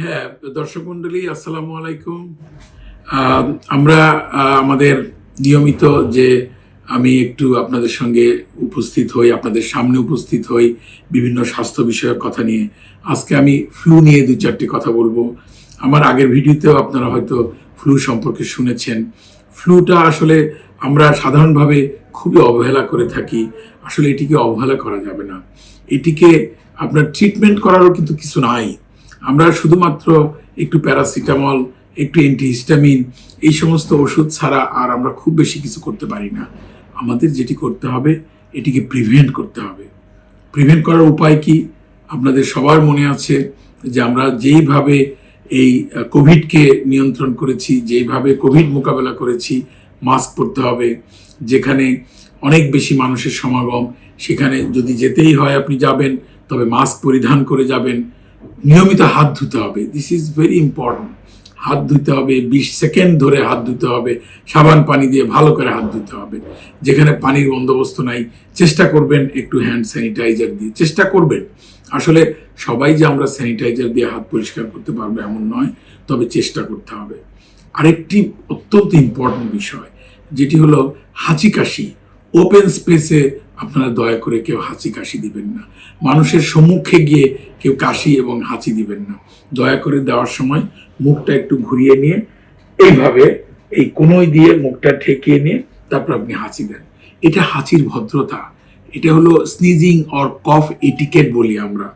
হ্যাঁ দর্শক মন্ডলী, আসসালামু আলাইকুম। আমরা আমাদের নিয়মিত যে আমি একটু আপনাদের সঙ্গে উপস্থিত হই, আপনাদের সামনে উপস্থিত হই বিভিন্ন স্বাস্থ্য বিষয়ক কথা নিয়ে, আজকে আমি ফ্লু নিয়ে দু চারটি কথা বলব। আমার আগের ভিডিওতেও আপনারা হয়তো ফ্লু সম্পর্কে শুনেছেন। ফ্লুটা আসলে আমরা সাধারণভাবে খুবই অবহেলা করে থাকি। আসলে এটিকে অবহেলা করা যাবে না। এটিকে আপনার ট্রিটমেন্ট করারও কিন্তু কিছু নাই। আমরা শুধুমাত্র একটু প্যারাসিটামল, একটু অ্যান্টিহিস্টামিন এই সমস্ত ওষুধ ছাড়া আর আমরা খুব বেশি কিছু করতে পারি না। আমাদের যেটি করতে হবে, এটিকে প্রিভেন্ট করতে হবে। প্রিভেন্ট করার উপায় কি? আপনাদের সবার মনে আছে যে আমরা যেইভাবে এই কোভিডকে নিয়ন্ত্রণ করেছি, যেইভাবে কোভিড মোকাবেলা করেছি, মাস্ক পরতে হবে, যেখানে অনেক বেশি মানুষের সমাগম, সেখানে যদি যেতেই হয় আপনি যাবেন, তবে মাস্ক পরিধান করে যাবেন। নিয়মিত হাত ধুতে হবে। দিস ইজ ভেরি ইম্পর্ট্যান্ট হাত ধুতে হবে, বিশ সেকেন্ড ধরে হাত ধুতে হবে, সাবান পানি দিয়ে ভালো করে হাত ধুতে হবে। যেখানে পানির বন্দোবস্ত নাই, চেষ্টা করবেন একটু হ্যান্ড স্যানিটাইজার দিয়ে। চেষ্টা করবেন। আসলে সবাই যে আমরা স্যানিটাইজার দিয়ে হাত পরিষ্কার করতে পারব এমন নয়, তবে চেষ্টা করতে হবে। আরেকটি অত্যন্ত ইম্পর্ট্যান্ট বিষয়, যেটি হলো হাঁচি কাশি। ওপেন স্পেসে আপনারা দয়া করে কেউ হাঁচি কাশি দিবেন না। মানুষের সম্মুখে গিয়ে কেউ কাশি এবং হাঁচি দিবেন না। দয়া করে দেওয়ার সময় মুখটা একটু ঘুরিয়ে নিয়ে, এইভাবে এই কোনোই দিয়ে মুখটা ঠেকিয়ে নিয়ে তারপর আপনি হাঁচি দেন। এটা হাঁচির ভদ্রতা। এটা হলো স্নিজিং অর কফ এটিকেট বলি আমরা।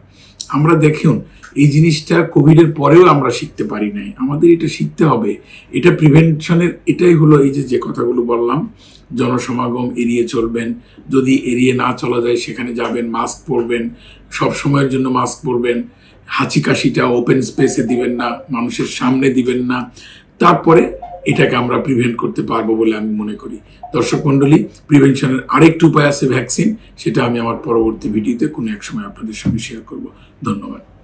আমরা দেখুন, এই জিনিসটা কোভিডের পরেও আমরা শিখতে পারি নাই। আমাদের এটা শিখতে হবে। এটা প্রিভেনশনের, এটাই হলো এই যে যে কথাগুলো বললাম, জনসমাগম এড়িয়ে চলবেন। যদি এড়িয়ে না চলা যায়, সেখানে যাবেন, মাস্ক পরবেন, সব সময়ের জন্য মাস্ক পরবেন, হাঁচি কাশিটা ওপেন স্পেসে দিবেন না, মানুষের সামনে দিবেন না। তারপরে এটাকে আমরা প্রিভেন্ট করতে পারব বলে আমি মনে করি। দর্শক মণ্ডলী প্রিভেনশনের আরেকটি উপায় আছে ভ্যাকসিন সেটা আমি আমার পরবর্তী ভিডিওতে কোনো এক সময় আপনাদের সঙ্গে শেয়ার করব। ধন্যবাদ।